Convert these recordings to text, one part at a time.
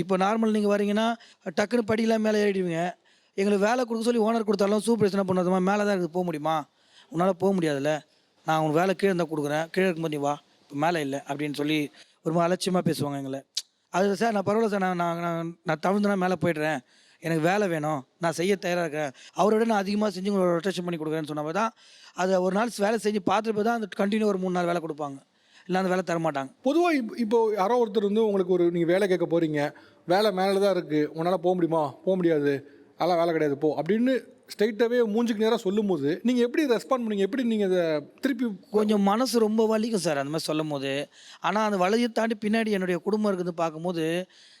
இப்போ நார்மல் நீங்கள் வரீங்கன்னா டக்குன்னு படியெல்லாம் மேலே ஏறிடுவீங்க. எங்களுக்கு வேலை கொடுக்க சொல்லி ஓனர் கொடுத்தாலும் சூப்பர்வைசனாக பண்ணாதம்மா மேலே தான் இருக்குது போக முடியுமா? உன்னால் போக முடியாதுல்ல. நான் உனக்கு வேலை கீழே இருந்தால் கொடுக்குறேன். கீழே இருக்கும்போது நீ வா. இப்போ மேலே இல்லை அப்படின்னு சொல்லி ஒரு மாதிரி அலட்சியமாக பேசுவாங்க எங்களை. அது சார் நான் பரவாயில்ல சார். நான் நான் நான் நான் தவிர்த்துனா மேலே போயிடுறேன். எனக்கு வேலை வேணும். நான் செய்ய தயாராக இருக்கேன். அவரோட நான் அதிகமாக செஞ்சு உங்களுக்கு ரொட்டேஷன் பண்ணி கொடுக்குறேன்னு சொன்னப்போ தான் அதை ஒரு நாள் வேலை செஞ்சு பார்த்துட்டு தான் அந்த கண்டினியூ ஒரு மூணு நாள் வேலை கொடுப்பாங்க. இல்லை அந்த வேலை தர மாட்டாங்க பொதுவாக இப்போ யாரோ ஒருத்தர் வந்து உங்களுக்கு ஒரு நீங்கள் வேலை கேட்க போகிறீங்க வேலை மேலே தான் இருக்குது உன்னால் போக முடியுமா? போக முடியாது. அதெல்லாம் வேலை கிடையாது போ. அப்படின்னு ஸ்ட்ரைட்டாகவே மூஞ்சுக்கு நேராக சொல்லும்போது நீங்கள் எப்படி ரெஸ்பாண்ட் பண்ணீங்க? எப்படி நீங்கள் அதை திருப்பி கொஞ்சம் மனசு ரொம்ப வலிக்கும் சார் அந்த மாதிரி சொல்லும் போது ஆனால் அந்த வலியை தாண்டி பின்னாடி என்னுடைய குடும்பம் இருக்குது பார்க்கும்போது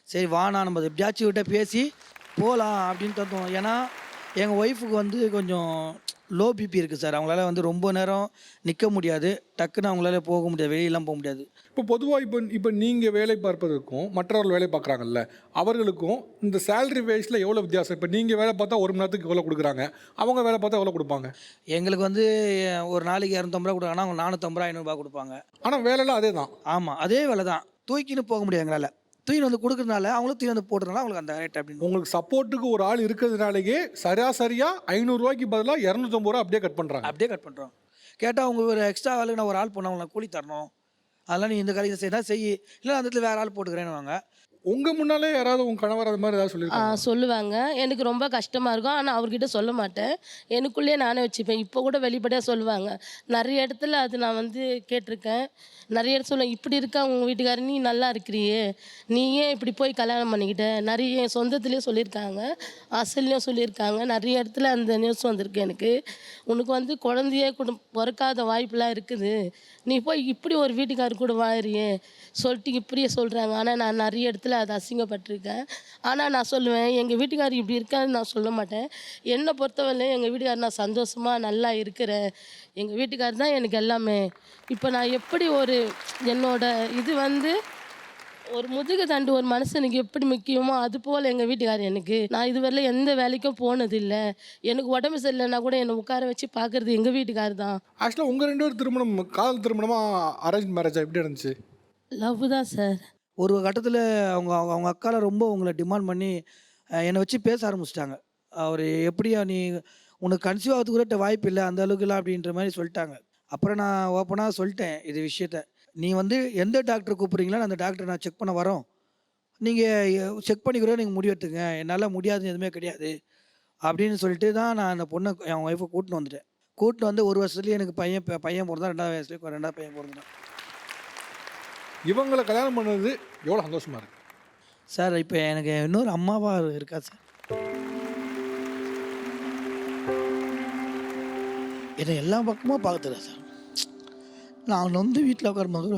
சரி வாணா நம்ம எப்படியாச்சும் விட்ட பேசி போகலாம் அப்படின்னு தோணும் ஏன்னா எங்கள் ஒய்ஃபுக்கு வந்து கொஞ்சம் லோ பிபி இருக்குது சார். அவங்களால வந்து ரொம்ப நேரம் நிற்க முடியாது. டக்குன்னு அவங்களால போக முடியாது. வெளியெல்லாம் போக முடியாது. இப்போ பொதுவாக இப்போ இப்போ நீங்கள் வேலை பார்ப்பதற்கும் மற்றவர்கள் வேலை பார்க்குறாங்கல்ல அவர்களுக்கும் இந்த சேலரி வைஸில் எவ்வளோ வித்தியாசம்? இப்போ நீங்கள் வேலை பார்த்தா ஒரு மணி நேரத்துக்கு எவ்வளோ கொடுக்குறாங்க? அவங்க வேலை பார்த்தா எவ்வளோ கொடுப்பாங்க? எங்களுக்கு வந்து ஒரு நாளைக்கு இரநூத்தம்பது ரூபா கொடுக்குறாங்கன்னா அவங்க நானூற்றம்பது ரூபா ஐநூறுரூபா கொடுப்பாங்க. ஆனால் வேலைலாம் அதே தான் ஆமாம் அதே வேலை தான் தூக்கின்னு போக முடியாது எங்களால். தூக்கின்னு வந்து கொடுக்குறதுனால அவங்களும் தூக்கி வந்து போட்டுறதுனால அவங்களுக்கு அந்த ரேட் அப்படின்னு. உங்களுக்கு சப்போர்ட்டுக்கு ஒரு ஆள் இருக்கிறதுனாலேயே சராசரியாக ஐநூறுரூவாய்க்கு பதிலாக இரநூத்தம்பது ரூபா அப்படியே கட் பண்ணுறாங்க அப்படியே கட் பண்ணுறோம் கேட்டால் அவங்க ஒரு எக்ஸ்ட்ரா ஆளுக்கு நான் ஒரு ஆள் போனவங்க கூலி தரணும். அதெல்லாம் நீ இந்த காரியத்தை செய்தால் செய் இல்லை அந்த இடத்துல வேறு ஆள் போட்டுக்கிறேன்னு வாங்க உங்கள் முன்னாலே யாராவது உங்கள் கணவர் அது மாதிரி ஏதாவது ஆ, சொல்லியிருக்காங்க சொல்லுவாங்க. எனக்கு ரொம்ப கஷ்டமாக இருக்கும். ஆனால் அவர்கிட்ட சொல்ல மாட்டேன். எனக்குள்ளேயே நானே வச்சுப்பேன். இப்போ கூட வெளிப்படையாக சொல்லுவாங்க. நிறைய இடத்துல அது நான் வந்து கேட்டிருக்கேன். நிறைய இடத்துல சொல்லுவேன் இப்படி இருக்கா உங்கள் வீட்டுக்காரர்? நீ நல்லா இருக்கிறியே. நீ ஏன் இப்படி போய் கல்யாணம் பண்ணிக்கிட்ட? நிறைய என் சொந்தத்துலேயும் சொல்லியிருக்காங்க. அசல்லையும் சொல்லியிருக்காங்க. நிறைய இடத்துல அந்த நியூஸ் வந்திருக்கு எனக்கு. உனக்கு வந்து குழந்தையே கூட பிறக்காத வாய்ப்பெலாம் இருக்குது. நீ போய் இப்படி ஒரு வீட்டுக்காரர் கூட வாழறியே சொல்லிட்டு இப்படியே சொல்கிறாங்க ஆனால் நான் நிறைய இடத்துல அதை அசிங்கப்பட்டிருக்கேன். ஆனால் நான் சொல்லுவேன் எங்கள் வீட்டுக்காரர் இப்படி இருக்கான்னு நான் சொல்ல மாட்டேன். என்னை பொறுத்தவரையிலும் எங்கள் வீட்டுக்காரர் நான் சந்தோஷமாக நல்லா இருக்கிறேன். எங்கள் வீட்டுக்காரர் தான் எனக்கு எல்லாமே. இப்போ நான் எப்படி ஒரு என்னோட இது வந்து ஒரு முதுகு தண்டு ஒரு மனுஷனுக்கு எப்படி முக்கியமோ அது போல் எங்கள் வீட்டுக்காரர் எனக்கு. நான் இதுவரையிலும் எந்த வேலைக்கும் போனதில்லை. எனக்கு உடம்பு சரியில்லைன்னா கூட என்னை உட்கார வச்சு பார்க்குறது எங்கள் வீட்டுக்காரர் தான். ஆக்சுவலாக உங்கள் ரெண்டு பேரும் திருமணம் காதல் திருமணமா அரேஞ்ச் மேரேஜா எப்படி இருந்துச்சு லவ் தான் சார் ஒரு கட்டத்தில் அவங்க அவங்க அவங்க அக்காவில் ரொம்ப உங்களை டிமாண்ட் பண்ணி என்னை வச்சு பேச ஆரம்பிச்சிட்டாங்க. அவர் எப்படியா நீ உனக்கு கன்சீவ் ஆகிறதுக்கு கூட வாய்ப்பு இல்லை அந்த அளவுக்குலாம் அப்படின்ற மாதிரி சொல்லிட்டாங்க. அப்புறம் நான் ஓப்பனாக சொல்லிட்டேன் இது விஷயத்த. நீ வந்து எந்த டாக்டர் கூப்பிட்றீங்களோ அந்த டாக்டர் நான் செக் பண்ண வரோம். நீங்கள் செக் பண்ணிக்கிறோம் நீங்கள் முடிவெடுத்துங்க என்னால் முடியாதுன்னு எதுவுமே கிடையாது. அப்படின்னு சொல்லிட்டு தான் நான் அந்த பொண்ணை என் ஒய்ஃபை கூட்டின்னு வந்துட்டேன். கூட்டின்னு வந்து ஒரு வருஷத்துலேயே எனக்கு பையன் பையன் பிறந்தான் ரெண்டாவது வயசுலேயே ரெண்டாவது பையன் பிறந்தான் இவங்களை கல்யாணம் பண்ணது எவ்வளோ சந்தோஷமா இருக்கு? சார் இப்போ எனக்கு இன்னொரு அம்மாவா இருக்கா சார்? என்னை எல்லா பக்கமும் பார்த்துல சார். நான் வந்து வீட்டில் உட்காரும்போது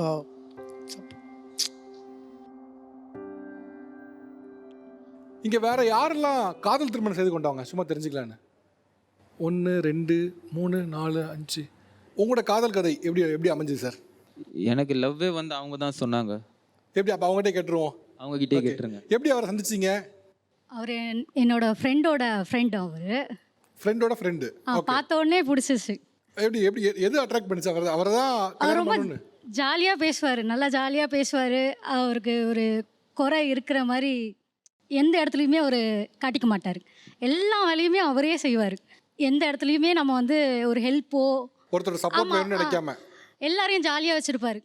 இங்கே வேற யாரெல்லாம் காதல் திருமணம் செய்து கொண்டவங்க? சும்மா தெரிஞ்சுக்கலான்னு. ஒன்று ரெண்டு மூணு நாலு அஞ்சு. உங்களோட காதல் கதை எப்படி எப்படி அமைஞ்சுது சார்? எனக்கு லவ்வே வந்து அவங்க தான் சொன்னாங்க. எப்படி அப்போ அவங்ககிட்ட கேட்டுருவோம்? அவங்க கிட்டே கேட்டுருங்க. எப்படி அவரை சந்திச்சீங்க? அவர் என்னோட ஃப்ரெண்டோட ஃப்ரெண்ட் அவர். ஃப்ரெண்டோட ஃப்ரெண்டு பார்த்த உடனே பிடிச்சிச்சு எப்படி எப்படி எது அட்ராக்ட் பண்ணிச்சு? அவர் அவரை தான் ரொம்ப ஜாலியாக பேசுவார் நல்லா ஜாலியாக பேசுவார். அவருக்கு ஒரு குறை இருக்கிற மாதிரி எந்த இடத்துலையுமே அவர் காட்டிக்க மாட்டார். எல்லா வேலையுமே அவரே செய்வார். எந்த இடத்துலையுமே நம்ம வந்து ஒரு ஹெல்ப்போ ஒருத்தர் சப்போர்ட். நினைக்காம எல்லாரையும் ஜாலியாக வச்சுருப்பாரு.